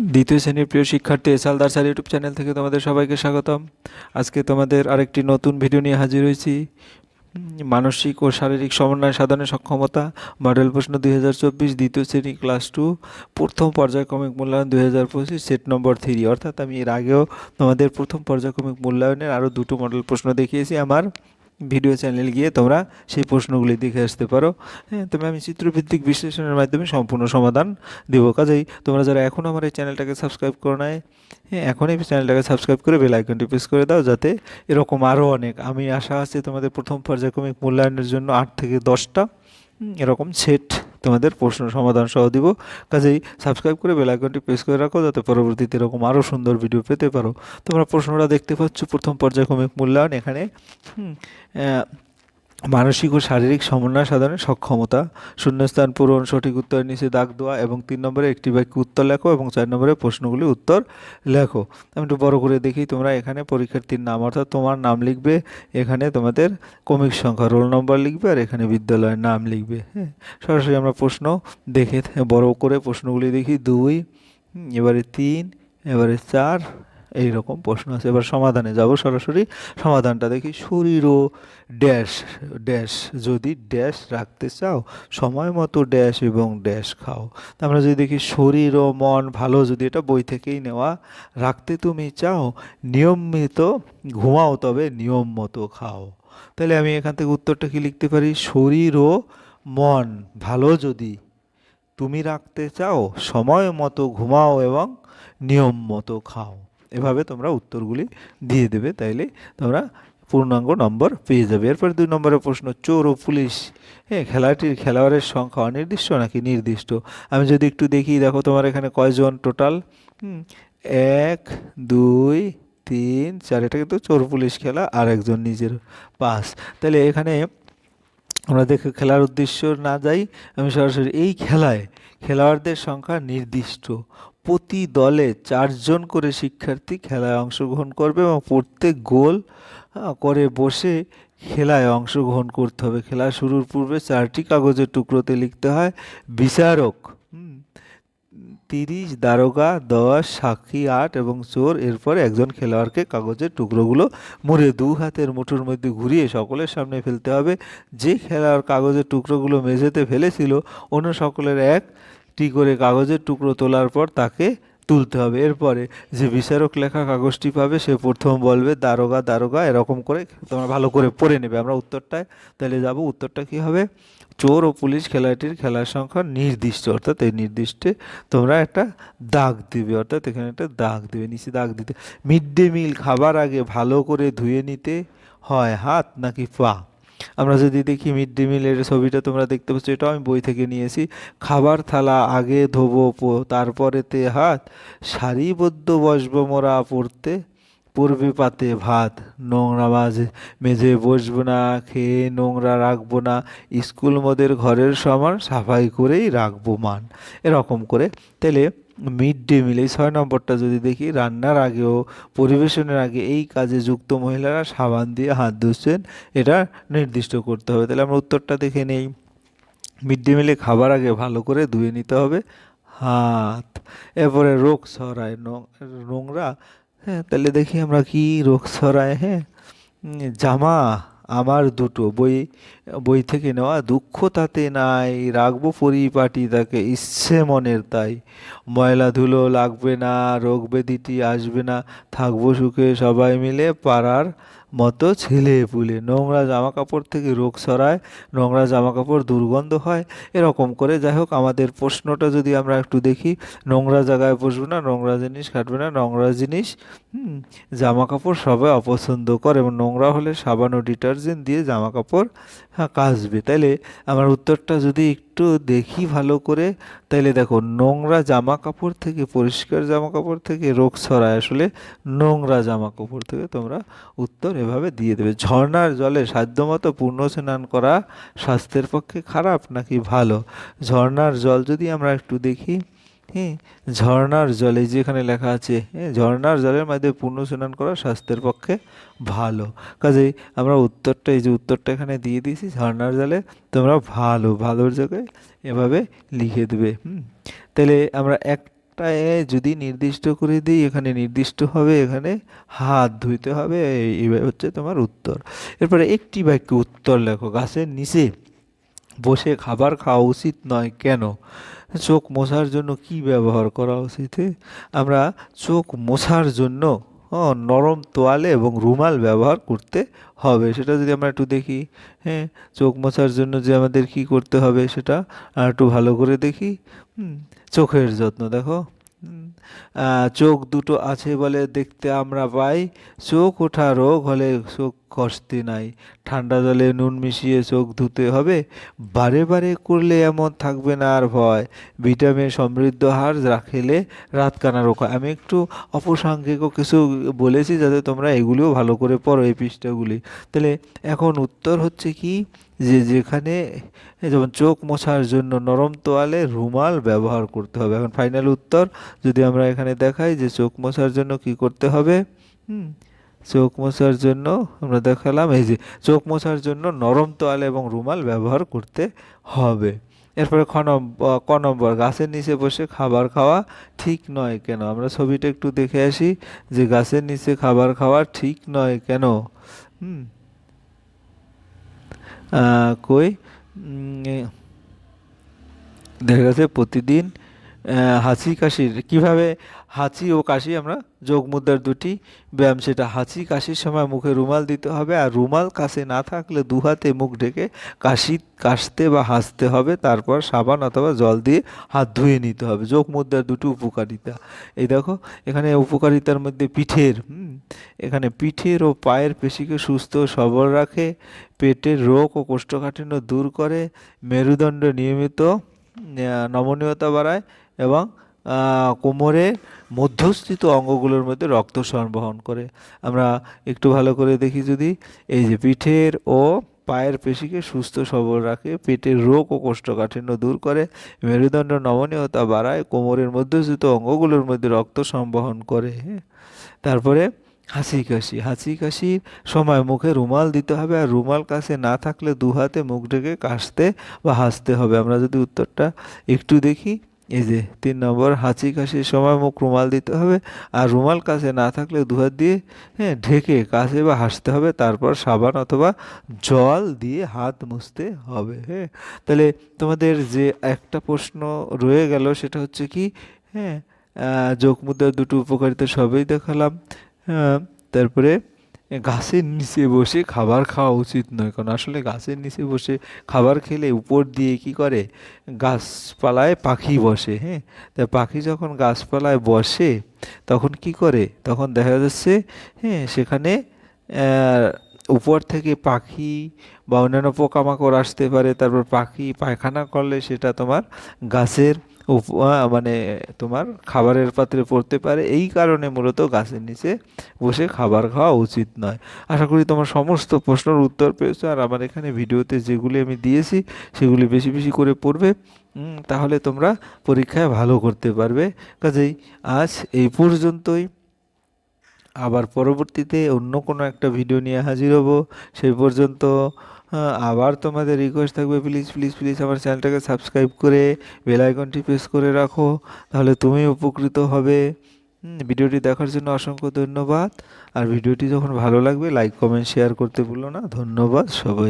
দ্বিতীয় শ্রেণির প্রিয় শিক্ষার্থী এসালদার স্যার ইউটিউব চ্যানেল থেকে তোমাদের সবাইকে স্বাগতম। আজকে তোমাদের আরেকটি নতুন ভিডিও নিয়ে হাজির হয়েছি। মানসিক ও শারীরিক সমন্বয় সাধনের সক্ষমতা, মডেল প্রশ্ন দুই হাজার চব্বিশ, দ্বিতীয় শ্রেণি, ক্লাস টু, প্রথম পর্যায়ক্রমিক মূল্যায়ন দুই হাজার পঁচিশ, সেট নম্বর থ্রি। অর্থাৎ আমি এর আগেও তোমাদের প্রথম পর্যায়ক্রমিক মূল্যায়নের আরও দুটো মডেল প্রশ্ন দেখিয়েছি। আমার ভিডিও চ্যানেল গিয়ে তোমরা সেই প্রশ্নগুলি দেখে আসতে পারো। হ্যাঁ তবে আমি চিত্রভিত্তিক বিশ্লেষণের মাধ্যমে সম্পূর্ণ সমাধান দেব। কাজেই তোমরা যারা এখন আমার এই চ্যানেলটাকে সাবস্ক্রাইব করো নাই হ্যাঁ এখনই চ্যানেলটাকে সাবস্ক্রাইব করে বেল আইকনটি প্রেস করে দাও যাতে এরকম আরও অনেক, আমি আশা আছে তোমাদের প্রথম পর্যায়ক্রমিক মূল্যায়নের জন্য আট থেকে দশটা এরকম সেট তোমাদের প্রশ্ন সমাধান সহ দিব। কাজেই সাবস্ক্রাইব করে বেল আইকনটি প্রেস করে রাখো যাতে পরবর্তীতে এরকম আরও সুন্দর ভিডিও পেতে পারো। তোমরা প্রশ্নটা দেখতে পাচ্ছ, প্রথম পর্যায়ক্রমিক মূল্যায়ন এখানে। মানসিক ও শারীরিক সমন্বয় সাধনের সক্ষমতা, শূন্যস্থান পূরণ, সঠিক উত্তরের নিচে দাগ দেওয়া এবং তিন নম্বরে একটি বাক্য উত্তর লেখো এবং চার নম্বরে প্রশ্নগুলি উত্তর লেখো। আমি একটু বড় করে দেখি, তোমরা এখানে পরীক্ষার্থীর নাম অর্থাৎ তোমার নাম লিখবে, এখানে তোমাদের কমিক সংখ্যা, রোল নম্বর লিখবে আর এখানে বিদ্যালয়ের নাম লিখবে হ্যাঁ? সরাসরি আমরা প্রশ্ন দেখে, বড় করে প্রশ্নগুলি দেখি, দুই এবারে তিন, এবারে চার এই রকম প্রশ্ন আছে। এবার সমাধানে যাব সরাসরি। সমাধানটা দেখি। শরীর ও ড্যাশ ড্যাশ যদি ড্যাশ রাখতে চাও, সময় মতো ড্যাশ এবং ড্যাশ খাও। আমরা যদি দেখি শরীর ও মন ভালো যদি এটা বই থেকেই নেওয়া, রাখতে তুমি চাও, নিয়মিত ঘুমাও তবে নিয়ম মতো খাও। তাহলে আমি এখান থেকে উত্তরটা কি লিখতে পারি? শরীর ও মন ভালো যদি তুমি রাখতে চাও, সময় মতো ঘুমাও এবং নিয়ম মতো খাও। এভাবে তোমরা উত্তরগুলি দিয়ে দেবে তাইলে তোমরা পূর্ণাঙ্গ নম্বর পেয়ে যাবে। এরপরে দুই নম্বরের প্রশ্ন, চোর ও পুলিশ হ্যাঁ খেলাটির, খেলোয়াড়ের সংখ্যা অনির্দিষ্ট নাকি নির্দিষ্ট? আমি যদি একটু দেখি, দেখো তোমার এখানে কয়জন টোটাল এক, দুই, তিন, চার, এটা কিন্তু চোর পুলিশ খেলা, আর একজন নিজের পাস। তাহলে এখানে আমরা দেখে খেলার উদ্দেশ্য না যাই, আমি সরাসরি এই খেলায় খেলোয়াড়দের সংখ্যা নির্দিষ্ট। প্রতি দলে চারজন করে শিক্ষার্থী খেলায় অংশগ্রহণ করবে এবং প্রত্যেক গোল করে বসে খেলায় অংশগ্রহণ করতে হবে। খেলা শুরুর পূর্বে চারটি কাগজের টুকরোতে লিখতে হয়, বিচারক তিরিশ, দারোগা, দশ, সাক্ষী, আট এবং চোর। এরপর একজন খেলোয়াড়কে কাগজের টুকরোগুলো মুড়ে দু হাতের মুঠোর মধ্যে ঘুরিয়ে সকলের সামনে ফেলতে হবে। যে খেলোয়াড় কাগজের টুকরোগুলো মেঝেতে ফেলেছিল, অন্য সকলের একটি করে কাগজের টুকরো তোলার পর তাকে তুলতে হবে। এরপরে যে বিচারক লেখা কাগজটি পাবে, সে প্রথম বলবে, দারোগা দারোগা, এরকম করে তোমরা ভালো করে পড়ে নেবে। আমরা উত্তরটায় তাহলে যাব। উত্তরটা কি হবে? চোর ও পুলিশ খেলাটির খেলার সংখ্যা নির্দিষ্ট। অর্থাৎ এই নির্দিষ্টে তোমরা একটা দাগ দিবে। অর্থাৎ এখানে একটা দাগ দিবে, নিচে দাগ দিতে। মিড ডে মিল খাবার আগে ভালো করে ধুয়ে নিতে হয় হাত নাকি পা? আমরা যদি দেখি মিড ডে মিলের ছবিটা তোমরা দেখতে পাচ্ছ, এটাও আমি বই থেকে নিয়েছি। খাবার থালা আগে ধোবো তারপরেতে হাত, সারিবদ্ধ বসবো মোরা পড়তে, পড়বে পাতে ভাত। নোংরা মাঝে মেঝে বসবো না, খেয়ে নোংরা রাখব না। স্কুল মোদের ঘরের সমান সাফাই করেই রাখব মান। এরকম করে। তাহলে মিড ডে মিল এই ছয় নম্বরটা যদি দেখি, রান্নার আগেও, পরিবেশনের আগে এই কাজে যুক্ত মহিলারা সাবান দিয়ে হাত ধুচ্ছেন, এটা নির্দিষ্ট করতে হবে। তাহলে আমরা উত্তরটা দেখে নেই। মিড ডে মিলে খাবার আগে ভালো করে ধুয়ে নিতে হবে। হাত। এরপরে রোগ ছড়ায় নোংরা। হ্যাঁ তাহলে দেখি আমরা কি রোগ ছড়ায় হ্যাঁ? জামা। আমার দুটো বই বই থেকে নেওয়া দুঃখ তাতে নাই, রাখব পরিপাটি তাকে, ইচ্ছে মনের তাই। ময়লা ধুলো লাগবে না, রোগ ব্যাধিটি আসবে না, থাকব সুখে সবাই মিলে পাড়ার মতো ছেলে পুলে। নোংরা জামা কাপড় থেকে রোগ ছড়ায় নোংরা জামা কাপড় দুর্গন্ধ হয় এরকম করে। যাই হোক আমাদের প্রশ্নটা যদি আমরা একটু দেখি নোংরা জায়গায় বসবে না নোংরা জিনিস কাটবে না নোংরা জিনিস জামা কাপড় সবাই অপছন্দ করে এবং নোংরা হলে সাবান ও ডিটারজেন্ট দিয়ে জামা কাপড় হ্যাঁ, কাচবে। তাইলে আমার উত্তরটা যদি একটু দেখি ভালো করে তাইলে দেখো নোংরা জামা কাপড় থেকে পরিষ্কার জামা কাপড় থেকে রোগ ছড়ায় আসলে নোংরা জামা কাপড় থেকে তোমরা উত্তর এভাবে দিয়ে দেবে। ঝর্ণার জলে সাধ্যমতো পূর্ণ স্নান করা স্বাস্থ্যের পক্ষে খারাপ নাকি ভালো? ঝর্ণার জল যদি আমরা একটু দেখি হ্যাঁ ঝর্ণার জলে যেখানে লেখা আছে হ্যাঁ ঝর্ণার জলের মাধ্যমে পূর্ণ স্নান করা স্বাস্থ্যের পক্ষে ভালো। কাজেই আমরা উত্তরটা, এই যে উত্তরটা এখানে দিয়ে দিয়েছি, ঝর্ণার জলে তোমরা ভালো, ভালোর জায়গায় এভাবে লিখে দেবে, হুম। তাহলে আমরা একটা জায়গাটায় যদি নির্দিষ্ট করে দিই, এখানে নির্দিষ্ট হবে, এখানে হাত ধুইতে হবে, এই এই হচ্ছে তোমার উত্তর। এরপরে একটি বাক্য উত্তর লেখো, গাছের নিচে বসে খাবার খাওয়া উচিত নয় কেন? চোখ মোছার জন্য কি ব্যবহার করা উচিত? আমরা চোখ মোছার জন্য নরম তোয়ালে এবং রুমাল ব্যবহার করতে হবে। সেটা যদি আমরা একটু দেখি হ্যাঁ চোখ মোছার জন্য যে আমাদের কি করতে হবে সেটা একটু ভালো করে দেখি চোখের যত্ন, দেখো। চোখ দুটো আছে বলে দেখতে আমরা পাই। চোখ ওঠা রোগ হলে চোখ কষতে নাই। ঠান্ডা জলে নুন মিশিয়ে চোখ ধুতে হবে। বারে বারে করলে এমন থাকবে না আর ভয়। ভিটামিন সমৃদ্ধ হার রাখলে রাত কানা হয়। আমি একটু অপসাঙ্গিকও কিছু বলেছি যাতে তোমরা এগুলিও ভালো করে পড়ো এই পৃষ্ঠাগুলি। তাহলে এখন উত্তর হচ্ছে কি? যে যেখানে যেমন চোখ মোছার জন্য নরম তোয়ালে রুমাল ব্যবহার করতে হবে। এখন ফাইনাল উত্তর। যদি আমরা এখানে দেখাই যে চোখ মোছার জন্য কি করতে হবে? হুম। চোখ মোছার জন্য আমরা দেখালাম, এই যে চোখ মোছার জন্য নরম তোয়ালে এবং রুমাল ব্যবহার করতে হবে। এরপরে খ ক নম্বর, গাছের নিচে বসে খাবার খাওয়া ঠিক নয় কেন? আমরা ছবিটা একটু দেখে আসি যে গাছের নিচে খাবার খাওয়া ঠিক নয় কেন? হুম। কই? দেখা গেছে প্রতিদিন হাঁচি কাশির। কীভাবে হাঁচি ও কাশি আমরা যোগ মুদ্রার দুটি ব্যায়াম, সেটা হাঁচি কাশির সময় মুখে রুমাল দিতে হবে আর রুমাল কাছে না থাকলে দু হাতে মুখ ঢেকে কাশি, কাশতে বা হাসতে হবে, তারপর সাবান অথবা জল দিয়ে হাত ধুয়ে নিতে হবে। যোগ মুদ্রার দুটি উপকারিতা। এই দেখো, এখানে উপকারিতার মধ্যে পিঠের এখানে পিঠের ও পায়ের পেশিকে সুস্থ সবল রাখে, পেটের রোগ ও কোষ্ঠকাঠিন্য দূর করে, মেরুদণ্ড নিয়মিত নমনীয়তা বাড়ায় এবং কোমরের মধ্যস্থিত অঙ্গগুলোর মধ্যে রক্ত সরবরাহ করে। আমরা একটু ভালো করে দেখি যদি, এই যে পিঠের ও পায়ের পেশিকে সুস্থ সবল রাখে, পেটের রোগ ও কোষ্ঠকাঠিন্য দূর করে, মেরুদণ্ড নমনীয়তা বাড়ায়, কোমরের মধ্যস্থিত অঙ্গগুলোর মধ্যে রক্ত সংবহন করে। তারপরে হাসি কাশি, হাসি কাশির সময় মুখে রুমাল দিতে হবে আর রুমাল কাছে না থাকলে দু হাতে মুখ ঢেকে কাশতে বা হাসতে হবে। আমরা যদি উত্তরটা একটু দেখি। এই যে তিন নম্বর হাঁচি কাশির সময় মুখ রুমাল দিতে হবে আর রুমাল কাছে না থাকলে দু হাত দিয়ে হ্যাঁ ঢেকে কাছে বা হাসতে হবে তারপর সাবান অথবা জল দিয়ে হাত মুছতে হবে হ্যাঁ। তাহলে তোমাদের যে একটা প্রশ্ন রয়ে গেল সেটা হচ্ছে কি হ্যাঁ আহ, যোগ মুদ্রার দুটো উপকারিতা সবই দেখালাম হ্যাঁ, তারপরে গাছের নিচে বসে খাবার খাওয়া উচিত নয়। কারণ আসলে গাছের নিচে বসে খাবার খেলে উপর দিয়ে কি করে? গাছপালায় পাখি বসে হ্যাঁ? তা পাখি যখন গাছপালায় বসে, তখন কি করে? তখন দেখা যাচ্ছে হ্যাঁ সেখানে উপর থেকে পাখি বা অন্যান্য পোকামাকড় আসতে পারে। তারপর পাখি পায়খানা করলে সেটা তোমার গাছের মানে তোমার খাবারের পাত্রে পড়তে পারে। এই কারণে মূলত গাছের নিচে বসে খাবার খাওয়া উচিত নয়। আশা করি তোমার সমস্ত প্রশ্নের উত্তর পেয়েছ। আর আমার এখানে ভিডিওতে যেগুলি আমি দিয়েছি, সেগুলি বেশি বেশি করে পড়বে। তাহলে তোমরা পরীক্ষায় ভালো করতে পারবে। কাজেই আজ এই পর্যন্তই। আবার পরবর্তীতে অন্য কোনো একটা ভিডিও নিয়ে হাজির হব। সেই পর্যন্ত আবার তোমাদের রিকোয়েস্ট থাকবে প্লিজ প্লিজ প্লিজ আমার চ্যানেলটাকে সাবস্ক্রাইব করে বেল আইকনটি প্রেস করে রাখো, তাহলে তুমি উপকৃত হবে। ভিডিওটি দেখার জন্য অসংখ্য ধন্যবাদ। আর ভিডিওটি যখন ভালো লাগবে লাইক কমেন্ট শেয়ার করতে ভুলো না। ধন্যবাদ সবাই।